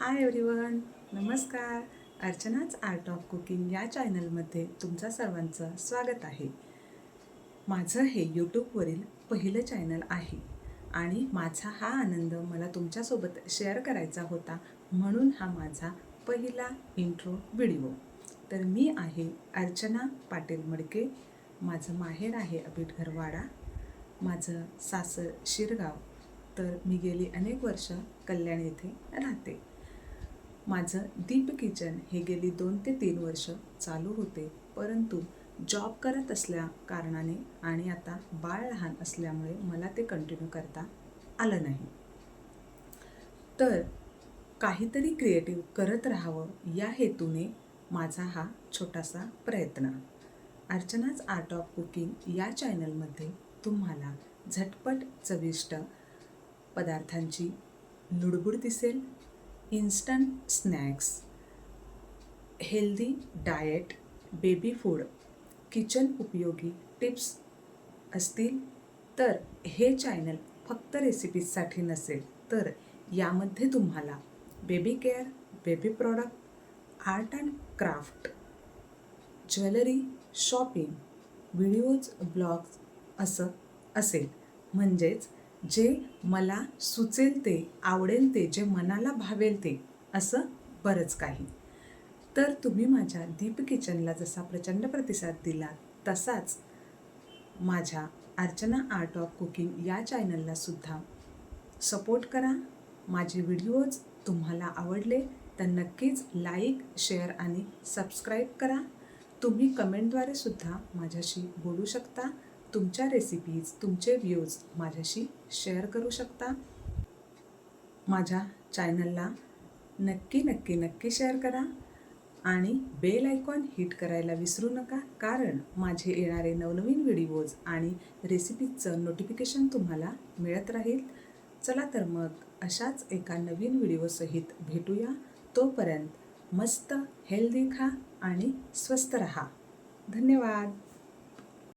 Hi everyone नमस्कार. अर्चनाच art of cooking या चॅनलमध्ये तुमचं सर्वांचं स्वागत आहे. माझं हे यूट्यूबवरील पहिलं चॅनल आहे आणि माझा हा आनंद मला तुमच्यासोबत शेअर करायचा होता म्हणून हा माझा पहिला इंट्रो व्हिडिओ तर मी आहे अर्चना पाटील मडके. माझं माहेर आहे अबिटघरवाडा. माझं सासर शिरगाव. तर मी गेली अनेक वर्ष कल्याण येथे राहते. माझं दीप किचन हे गेली दोन ते तीन वर्ष चालू होते परंतु जॉब करत असल्या कारणाने आणि आता बाळ लहान असल्यामुळे मला ते कंटिन्यू करता आलं नाही. तर काहीतरी क्रिएटिव्ह करत राहावं या हेतूने माझा हा छोटासा प्रयत्न. अर्चनाच आर्ट ऑफ कुकिंग या चॅनलमध्ये तुम्हाला झटपट चविष्ट पदार्थांची लुडबुड दिसेल instant snacks healthy diet baby food kitchen उपयोगी टिप्स असतील तर हे चॅनल फक्त रेसिपीजसाठी नसेल तर यामध्ये तुम्हाला baby care baby product art and craft jewellery shopping videos blogs असं असेल. म्हणजेच जे मला सुचेल ते आवडेल ते जे मनाला भावेल ते असं बरंच काही. तर तुम्ही माझ्या दीप किचनला जसा प्रचंड प्रतिसाद दिला तसाच माझ्या अर्चना आर्ट ऑफ कुकिंग या चॅनलला सुद्धा सपोर्ट करा. माझे व्हिडिओज तुम्हाला आवडले तर नक्कीच लाईक शेअर आणि सबस्क्राईब करा. तुम्ही कमेंटद्वारे सुद्धा माझ्याशी बोलू शकता. तुमच्या रेसिपीज तुमचे व्ह्यूज माझ्याशी शेअर करू शकता. माझ्या चॅनलला नक्की नक्की नक्की शेअर करा आणि बेल आयकॉन हिट करायला विसरू नका कारण माझे येणारे नवनवीन व्हिडिओज आणि रेसिपीजचं नोटिफिकेशन तुम्हाला मिळत राहील. चला तर मग अशाच एका नवीन व्हिडिओसहित भेटूया. तोपर्यंत मस्त हेल्दी खा आणि स्वस्त रहा. धन्यवाद!